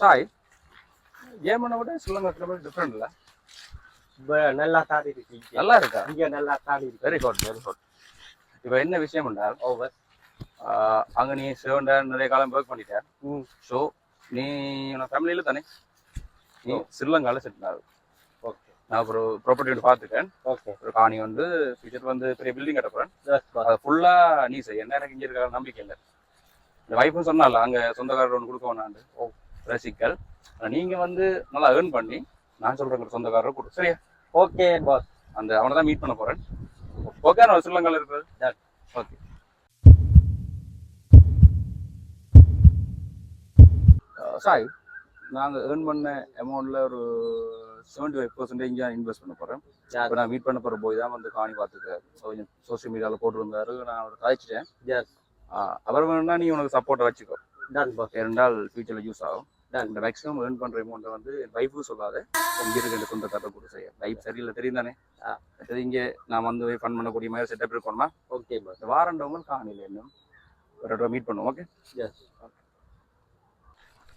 சாய் ஏமனை விட கிளம்பி டிஃப்ரெண்ட் இல்ல. நல்லா தாடி இருக்கு. நல்லா இருக்கா? இங்க நல்லா தாடி இருக்கு. வெரி குட் வெரி குட் இப்போ என்ன விஷயம் என்றால் ஓவர் அங்க நீ சிவண்ட நிறைய காலம் ஒர்க் பண்ணிட்ட. ம். ஸோ நீ உன ஃபேமிலியில தானே? நீ ஸ்ரீலங்கால செட்டில் ஆகுது ஓகே நான் ஒரு ப்ராப்பர்ட்டி ஒன்று பார்த்துட்டேன். ஓகே ஒரு காணி வந்து ஃபியூச்சர் வந்து பெரிய பில்டிங் கட்ட போறேன். அதை ஃபுல்லா நீ செய். என்ன எனக்கு இங்க இருக்க நம்பிக்கை இல்லை. இந்த வைஃபும் சொன்னால அங்க சொந்தக்காரர் ஒன்று கொடுக்க வேணாண்டு. ஓ ரசிக்கல். ஆனா நீங்க வந்து நல்லா ஏர்ன் பண்ணி நான் சொல்றேன் சொந்தக்காரர் கொடு. சரியா? ஓகே பாஸ் அந்த அவனை தான் மீட் பண்ண போறேன். ஓகே நான் ஸ்ரீலங்கால இருக்கிறது. ஓகே சாய் நாங்கள் ஏர்ன் பண்ண அமௌண்ட்ல ஒரு செவன்டி ஃபைவ் பர்சன்டேஜ் இன்வெஸ்ட் பண்ண போறேன். இப்போ நான் மீட் பண்ண போற போய் தான் வந்து காணி பார்த்துக்க. கொஞ்சம் சோஷியல் மீடியாவில் போட்டிருந்தாரு. நான் அவரை கதைச்சிட்டேன் அவர் வேணும்னா நீ உனக்கு சப்போர்ட்டை வச்சுக்கோ. பாஸ் இரண்டால் ஃபியூச்சரில் யூஸ் ஆகும். Done. இந்த மேக்ஸிமம் ஏர்ன் பண்ற அமௌண்ட்டை வந்து வைஃபும் சொல்லாத. இங்க இருக்க சொந்தக்காரர் கூட செய்ய. லைஃப் சரியில்லை தெரியும் தானே. அடுத்தது இங்கே நான் வந்து ஃபன் பண்ணக்கூடிய மாதிரி செட்டப் இருக்கணுமா? ஓகே பாஸ் வாரண்டவங்க காணியில் இன்னும் ஒரு தடவை மீட் பண்ணுவோம் ஓகே எஸ்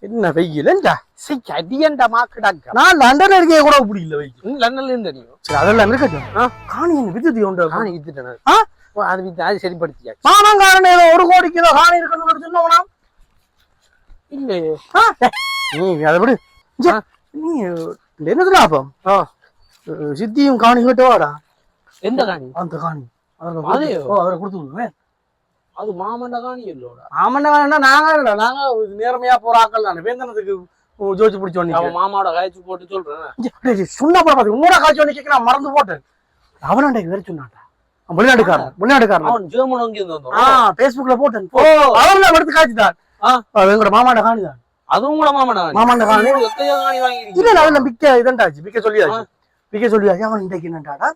என்ன வெயிலண்டா சரி அடியண்டா மாக்கடாக்கா நான் லண்டன் இருக்க கூட பிடிக்கல வெயில். லண்டன்ல இருந்து தெரியும் சரி அதெல்லாம் இருக்கட்டும். காணி என்ன உண்டு? காணி வித்துட்டேன் ஆ? அது வித்து அது சரிப்படுத்தியா? மாமங்காரன் ஏதோ ஒரு கோடி கிலோ காணி இருக்கணும்னு சொன்னவனா இல்லையே. நீ அதை விடு. நீ என்ன லாபம்? சித்தியும் காணி கிட்ட வாடா. எந்த காணி? அந்த காணி. அவரை கொடுத்து விடுவேன் அது மாமண்ட காணி இல்லோட ஆமண்ணா வேணா நாங்க இல்ல, நாங்க நேர்மையா போற ஆக்கள் தானே. வேந்தனத்துக்கு ஜோதிச்சு பிடிச்சோன்னு அவன் மாமாவோட கழிச்சு போட்டு சொல்றேன். சொன்ன பாத்து உன்னோட காய்ச்சி ஒண்ணு கேட்க நான் மறந்து போட்டேன். அவனாண்டைக்கு வேற சொன்னான்டா. அவன் வெளிநாட்டுக்காரன். வெளிநாட்டுக்காரன். அவன் ஜெர்மன் அங்கே இருந்து ஆ போட்டேன். அவர்ல எடுத்து காய்ச்சிட்டான். ஆ. எங்களோட மாமாண்ட காணி தான் அதுவும் கூட மாமண்ட காணி மாமாண்ட காணி இல்ல அதுல விக்க இதண்டாச்சு. விக்க சொல்லியாச்சு. விக்க சொல்லியாச்சு. அவன் இன்றைக்கு என்னட்டாடா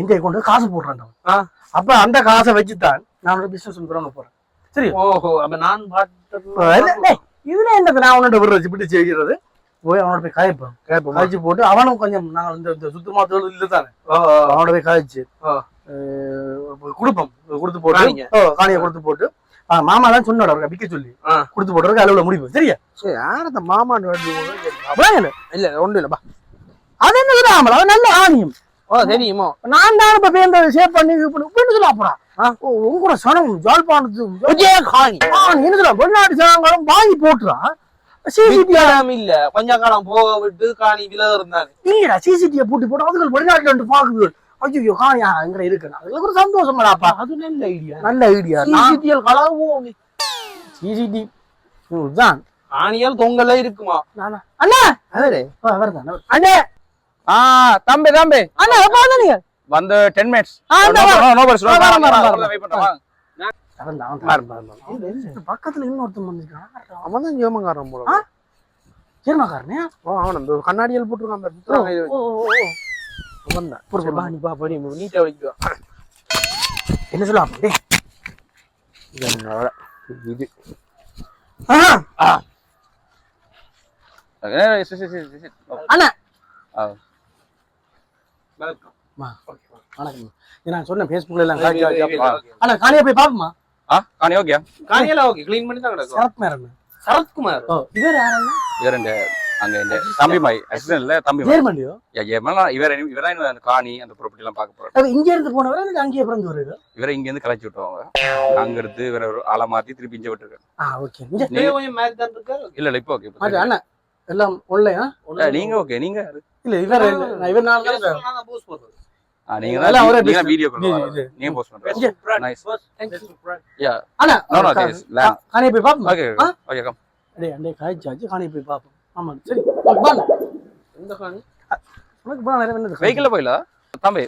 இந்திய கொண்டு காசு போடுறான் அவன். அப்ப அந்த காசை வச்சுதான் நான் பிசினஸ் பண்ண போறேன். சரி. ஓஹோ அப்ப நான் இதுல என்னது நான் அவனோட விடுறது? இப்படி செய்கிறது? போய் அவனோட போய் காய்ப்பேன் காய்ச்சி போட்டு அவனும் கொஞ்சம் நாங்கள் இந்த சுத்தமா தொழில் இல்லை தானே. அவனோட போய் காய்ச்சி கொடுப்போம். கொடுத்து போட்டு காணியை கொடுத்து போட்டு மாமா தான் சொன்னாடு அவருக்கு விற்க சொல்லி. கொடுத்து போட்டுருக்கு அளவுல முடிவு. சரியா? சரி யார் அந்த மாமான்னு இல்ல. இல்ல ஒண்ணும் இல்லப்பா அது என்ன விடாமல் அவன் நல்ல ஆணியம். ஓ தெரியுமோ? நான் தான் இப்ப பேந்த ஷேப் பண்ணி இப்படின்னு சொல்ல அப்புறம். உங்களோட சனம் ஜாழ்ப்பாணத்து விஜய காணி என்ன சொல்ல வெளிநாட்டு சனங்களும் வாங்கி போட்டுறான் சிசிடிவி இல்ல கொஞ்ச காலம் போக விட்டு காணி விலை இருந்தாரு. இல்லடா சிசிடிவியை பூட்டி போட்டு அதுகள் வெளிநாட்டுல பாக்குது ஐயோ காணியா எங்க இருக்கு. அதுல ஒரு சந்தோஷமாடாப்பா. அது நல்ல ஐடியா நல்ல ஐடியா சிசிடிஎல் கலவுவோம் சிசிடிவி தான் காணியால் தொங்கல இருக்குமா? நானா? அண்ணா! அதே வருதான் அண்ணே ஆ தம்பி தம்பி. அண்ணா எப்ப வந்தீங்க வந்து டென் மினிட்ஸ். நோ பர்ஸ் வா, வா, வா, வா, வா. வெயிட். இந்த பக்கத்துல இன்னொருத்தன் வந்திருக்கான். அவன்? தான் ஜெர்மன்காரன் போல. ஓ அவன் கண்ணாடியில் போட்டிருக்கான் அவன் தான் பொறு. நீ பா படி நீட்டா வைக்கோ என்ன சொல்ல அப்படி இது ஆ, அண்ணா. மா, வணக்கம் நான் சொன்னேன் Facebookல எல்லாம் காய்ச்சி காய்ச்சி அண்ணா காணியா போய் பாப்போமா ஆ காணி ஓகே. காணியெல்லாம் ஓகே க்ளீன் பண்ணி தான் மேரன் சரத்குமார் ஓ இவர் யாரண்ணா இவர் இந்த அங்க இந்த தம்பி மாய் அசிஸ்டன்ட் இல்ல தம்பி மாய் ஜெர்மனியோ எம்எல்லாம் இவர் இவரா அந்த காணி அந்த ப்ராப்பர்ட்டி எல்லாம் பார்க்க போறாரு. இங்க இருந்து போனவரா அங்கேயே பிறந்து வருது இவரை இங்க இருந்து கலைச்சு விட்டுவாங்க அங்க இருந்து இவரை ஒரு ஆளை மாத்தி திருப்பி இங்க விட்டுருக்காரு. ஆ ஓகே இல்ல இல்ல இப்போ ஓகே அண்ணா எல்லாம் ஒன்லையா நீங்க ஓகே நீங்க? இல்ல இவர் இவர் நாள் தான் நான் போஸ்ட் போடுறது ஆ, நீங்க தான். வீடியோ இது, இது. நீங்க போஸ்ட் பண்றீங்க இங்க. நைஸ் தேங்க்யூ யா அண்ணா நோ நோ கா- திஸ் லேண்ட் காணியா போய் பாப்போம் ஓகே? ஓகே கம் அண்டே போய் பாப்போம் ஆமா சரி இந்த உனக்கு போனா நிறைய வெஹிக்கிள்ல போயில? தம்பி.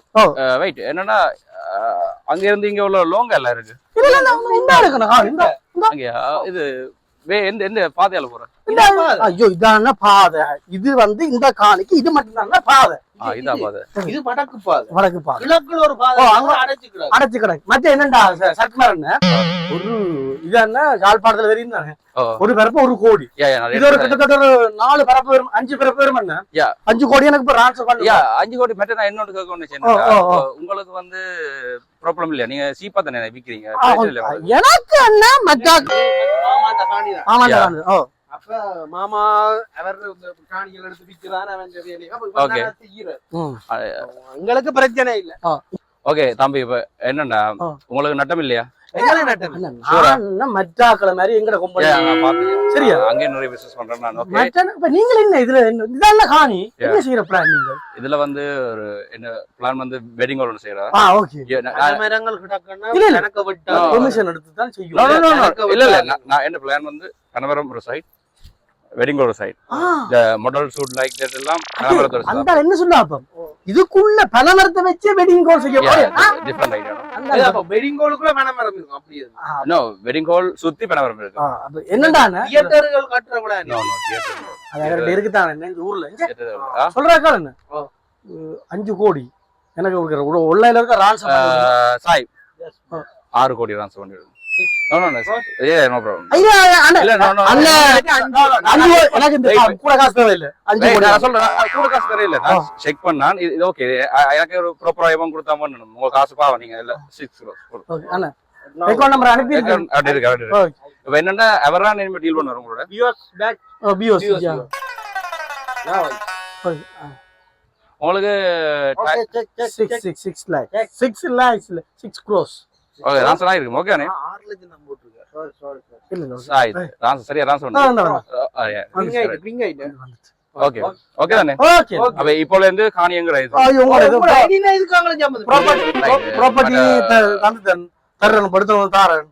வெயிட் என்னன்னா அங்க இருந்து இங்க உள்ள லோங்க எல்லாம் இருக்கு? இது வே எந்த எந்த பாதையால போற? ஐயோ இதான பாதை. இது வந்து இந்த காணிக்கு இது மட்டும் பாதை. ஆ இதா பாதை. இது வடக்கு பாதை. வடக்கு பாதை. கிழக்குல ஒரு பாதை. ஓ, அங்க- அடைச்சுக்கிறாங்க அடைச்சு கிடக்கு மத்த என்னண்டா சட்மரன் ஒரு இதான யாழ்ப்பாணத்துல தெரியும் தானே? ஒரு பரப்பு ஒரு கோடி. இது ஒரு கிட்டத்தட்ட ஒரு நாலு பரப்பு வரும் அஞ்சு பரப்பு வரும். அஞ்சு கோடி எனக்கு அஞ்சு கோடி மெட்ட நான் என்னோட கேட்க. உங்களுக்கு வந்து ப்ராப்ளம் இல்லையா? நீங்க சீப்பா தானே விக்கிறீங்க? எனக்கு என்ன மச்சாக்கு மாமா அந்த காணி தான். ஆமா. ஓ. அப்ப மாமா அவர் காணிகள் எடுத்து விற்கிறான் அவன். எங்களுக்கு பிரச்சனை இல்ல. ஓகே தம்பி இப்ப என்னன்னா. உங்களுக்கு நட்டம் இல்லையா? மற்றாக்களை மாதிரி எங்கட கொம்பனி. சரியா? அங்கே நிறைய பிசினஸ் பண்றேன் நான் ஓகே இப்ப நீங்க என்ன இதுல இதெல்லாம் காணி? என்ன செய்யற பிளான் நீங்க இதுல வந்து ஒரு என்ன பிளான் வந்து வெட்டிங் ஆ ஓகே மரங்கள். எனக்கு விட்டா. பெர்மிஷன் எடுத்து தான் செய்யும். இல்ல இல்ல. நான் என்ன பிளான் வந்து கணவரம் ஒரு சைட் வெட்டிங் ஒரு சைட் இந்த மாடல் சூட் லைக் தட் எல்லாம் கணவரத்தோட அந்த என்ன சொல்லுவா அப்ப? இதுக்குள்ள பணமரத்தை வச்சு வெட்டிங் கோல் செய்ய டிஃபரெண்ட் ஐடியா அப்ப வெடிங்கோலுக்குள்ள மனம் இருக்கும் அப்படி ஆ, நோ வெட்டிங் ஹால் சுத்தி கணவரம் இருக்கு. என்னடாண்ணே தியேட்டர்கள் கட்டுற கூட நோ நோ தியேட்டர் அது அவர்கிட்ட இருக்குதானே இந்த ஊர்ல? தியேட்டர் சொல்றாக்கா என்ன ஆ. அஹ், அஞ்சு கோடி. எனக்கு இருக்கிற ஒன்லைன்ல இருக்க ரான்ஸ் சாய். ஆ. ஆறு கோடி தான் பண்ணிடுங்க செக் பண்ணான் இது ஓகே எனக்கு ஒரு ப்ராப்பர் ஐபம் கொடுத்தா மட்டும் உங்க காசு பாவம் நீங்க இல்ல சிக்ஸ் ஓகே அண்ணா அக்கௌண்ட் நம்பர் அனுப்பி அப்படி இருக்கு அப்படி இருக்கு இப்ப என்னன்னா டீல் பண்ணுவார் உங்களோட வியூஸ் பேக் பிஓஸ் வியூஸ் உங்களுக்கு okay check check six six six lakh six lakhs இல்ல சிக்ஸ் க்ரோஸ் ஓகே நான் சொன்னா இருக்கு ஓகே ஆறு லட்சம் தான் போட்டுருக்கேன் சாரி சாரி இல்ல இல்ல சாய் நான் சரியா நான் சொன்னேன் ஓகே ஓகே தானே? ஓகே அப்ப இப்போ இருந்து காணியங்கிற இது ஐயோ உங்களுக்கு உங்களோட ஐடியா இதுக்காங்களே ஜாமது? Property Right. ப்ராப்பர்ட்டி தந்து தரேன் தர்றேன் படுத்த தாரேன்.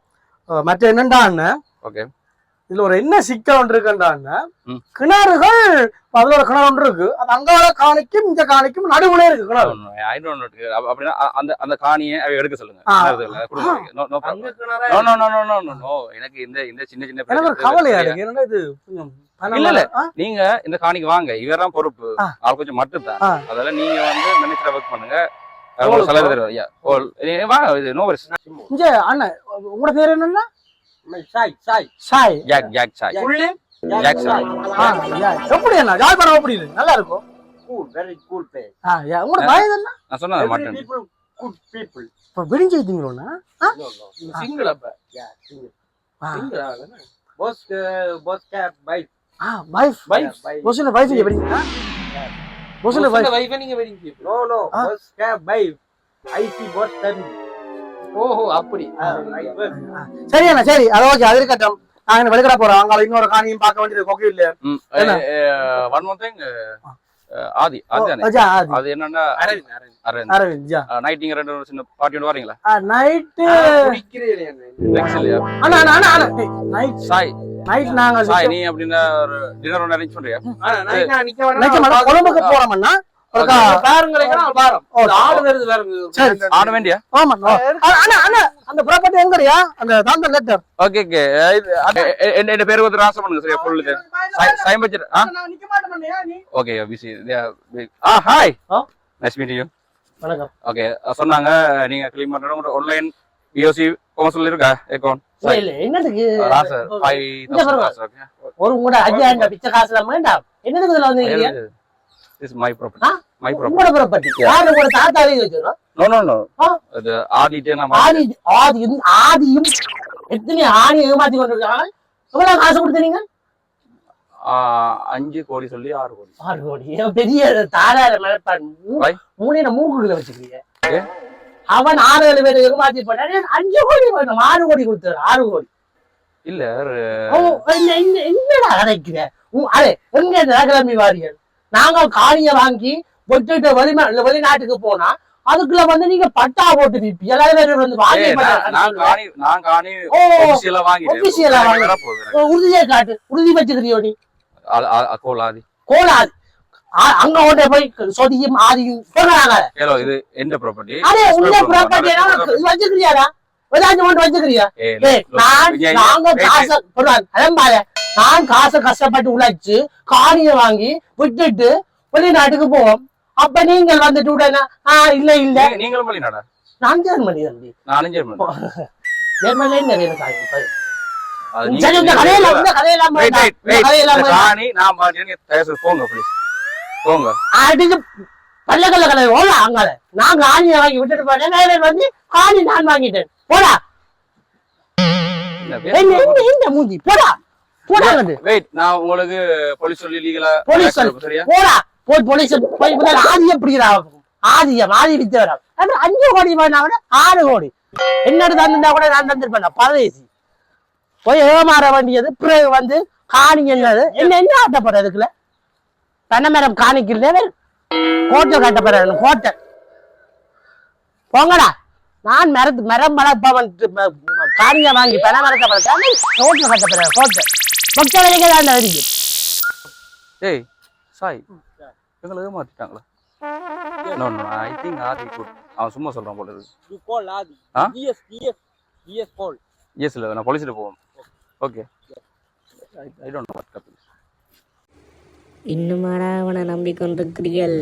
அஹ், மற்ற ஓகே இதுல ஒரு என்ன சிக்கல் ஒன்று ம். கிணறுகள் ஒரு கிணறு ஒன்று இருக்கு. அது அங்கால காணிக்கும் இங்க காணிக்கும் நடுவுல இருக்கு கிணறு. அப்படின்னா அந்த அந்த காணியை அவ எடுக்க சொல்லுங்க. எனக்கு இந்த இந்த சின்ன சின்ன கவலையா? இருக்கு. என்னடா இது இல்ல, இல்ல. நீங்க இந்த காணிக்கு வாங்க. இவர்தான் பொறுப்பு. ஆ. அவர் கொஞ்சம் மட்டும்தான். ஆ. அதெல்லாம் நீங்க வந்து மினிஸ்டர் ஒர்க் பண்ணுங்க. Yeah. All. நீ வாங்க இது நோ வரிஸ் இங்க அண்ணன் உங்களோட பேர் என்னன்னா? சாய் சாய் சாய் ஜாக் ஜாக் சாய் உள்ளே ஜாக் சாய் ஆ, யா. எப்படி அண்ணா யாழ்ப்பாணம் எப்படி இருக்கு நல்லா இருக்கும் கூல் வெரி கூல் பே ஆ, யா. உங்களோட வயது என்ன? நான் சொன்னது மட்டும் பீப்பிள் குட் பீப்பிள் இப்ப விடிஞ்செய்தீங்களோண்ணா நோ நோ சிங்கிள் அப்ப. Yeah single. ஆ. சிங்கிள் ஆகல பாஸ் பாஸ் கேப் பை ஆ வைஃப் பை பொசுல வைஃப் எப்படிங்களா பொசுல வைஃப் வைஃப் நீங்க வெடிங்க நோ நோ ஆ. பாஸ் கேப் பை ஐசி பாஸ் டன் ஓஹோ அப்படி. சரி அண்ணா சரி. அது ஓகே அது இருக்கட்டும். நாங்க வெளிக்கட போறோம். அங்க இன்னொரு காணியும் பார்க்க வேண்டியது கொக்கை இல்ல? ஒன் மோர் திங் ஆதி அது என்னன்னா அரவிந்த் அரவிந்த். அரவிந்த். நைட் நீங்க ரெண்டு சின்ன பார்ட்டி ஒன்று வரீங்களா? இல்லையா அண்ணா? அண்ணா அண்ணா நைட் சாய். நைட் நாங்க சாய் நீ அப்படின்னா ஒரு டின்னர் ஒன்று அரேஞ்ச் பண்றியா? நைட் நான் நிக்க நைட் வேணாம் கொழம்புக்கு போறோம்னா ஒருக்கா பாருங்களேன் பாரம் ஓ, ஆடு வருது பாருங்க. சரி. ஆட வேண்டியா? ஆமா ஓ. அண்ணா, அண்ணா அண்ணா அந்த ப்ராப்பர்ட்டி எங்கறியா? அந்த தாந்தன் லெட்டர் ஓகே ஓகே என் என் பேர் வந்து ராசம் பண்ணுங்க சரியா? Full sign budget okay busy ஆ ஹாய் ஆ? நைஸ் மீட் யூ வணக்கம். ஓகே சொன்னாங்க நீங்க கிளீன் பண்ற ஆன்லைன் பிஓசி காமர்ஸ்ல இருக்கா? அக்கௌண்ட் இல்ல என்னதுக்கு? ராச ஓகே ஒரு உங்களோட ஐயா இந்த பிச்சை காசுல வேண்டாம் என்னதுக்கு இதுல வந்து this my? Property my property உங்களோட ப்ராப்பர்ட்டி யாரு உங்களோட தாத்தா எழுதி வச்சிருக்கோம் நோ நோ நோ ஆ? அது ஆடிட்டு நம்ம ஆதி ஆதியும் ஆதியும் எத்தனை ஆணி ஏமாத்தி கொண்டிருக்காங்க? எவ்வளவு காசு கொடுத்தீங்க அஞ்சு கோடி சொல்லி ஆறு கோடி. ஆறு கோடி. பெரிய தாராள மனப்பான் Why? மூணையில மூக்குகளை வச்சுக்கிறீங்க? அவன் ஆறு ஏழு பேர் ஏமாத்தி போட்டான். அஞ்சு கோடி வேணும்? ஆறு கோடி கொடுத்தாரு. ஆறு கோடி. இல்ல என்ன- என்னடா அடைக்கிற உ- அரே எங்க கிளம்பி வாரியல் நாங்க காணிய வாங்கி விட்டுட்டு வெளிமா வெளிநாட்டுக்கு போனா அதுக்குள்ள வந்து நீங்க பட்டா போட்டு நிப்பி எல்லாரும் வந்து வாங்கி உறுதியை காட்டு. உறுதி வச்சுக்கிறியோ நீ? கோலாது. அங்க ஓட்ட போய் சொதியும் ஆதியும் போனாங்க ஹலோ இது எந்த ப்ராப்பர்ட்டி அரே உள்ள ப்ராப்பர்ட்டி வச்சுக்கிறியாடா? ஏதாச்சும் ஒன்று வச்சுக்கிறியா? நான் நாங்க காசை நான் காசை கஷ்டப்பட்டு உழைச்சு காணிய வாங்கி விட்டுட்டு வெளிநாட்டுக்கு போவோம். அப்ப நீங்கள் வந்துட்டு உடனே ஆ இல்ல இல்ல. நீங்களும் பண்ணினாடா நான் ஜெர்மனி தம்பி நானும் ஜெர்மன் ஜெர்மனில. அது சரி இந்த இந்த கதையெல்லாம் இந்த. கதையெல்லாம் இந்த நான் போங்க ப்ளீஸ் போங்க. அடிச்சு பல்லக்கல்ல கதை ஓடா அங்கால நான் காணியை வாங்கி விட்டுட்டு போனேன். நிறைய வந்து காணி நான் வாங்கிட்டேன். போடா. என்ன மூஞ்சி? போடா. போடாங்கட்டு வெயிட் நான் உங்களுக்கு போலீஸ் சொல்லி லீகலா போலீஸ். சரியா? போடா. போய் போலீஸ் போய் முதல்ல ஆதி எப்படிங்கிறா ஆதியம் ஆதி வித்தவரா. அஞ்சு கோடி வேணா கூட ஆறு கோடி. என்னோட தந்திருந்தா கூட நான் தந்திருப்பேன் பரதேசி. போய் ஏமாற வேண்டியது பிறகு வந்து காணி என்னது? என்ன என்ன ஆட்டப்படுற அதுக்குள்ள? பனைமரம் காணிக்கல கோட்டை கட்டப்படுற கோட்டை. போங்கடா. நான் மரத்து மரம் வளர்ப்பவன் காணியை வாங்கி பனை மரத்தை வளர்த்தா கோட்டை கட்டப்படுற கோட்டை. மொத்த வரைக்கும் தான் இருக்கு ஏய் சாய். எங்களை ஏமாத்திட்டாங்களா ஐ திங்க் ஆதி குட் அவன் சும்மா சொல்றான் போல இருக்கு You call Adi. Huh? Yes, yes, yes, call. Yes இல்ல நான் போலீஸ்ல போவோம் okay I don't know what இன்னுமாடா அவனை நம்பிக்கொண்டிருக்கிறீர்கள்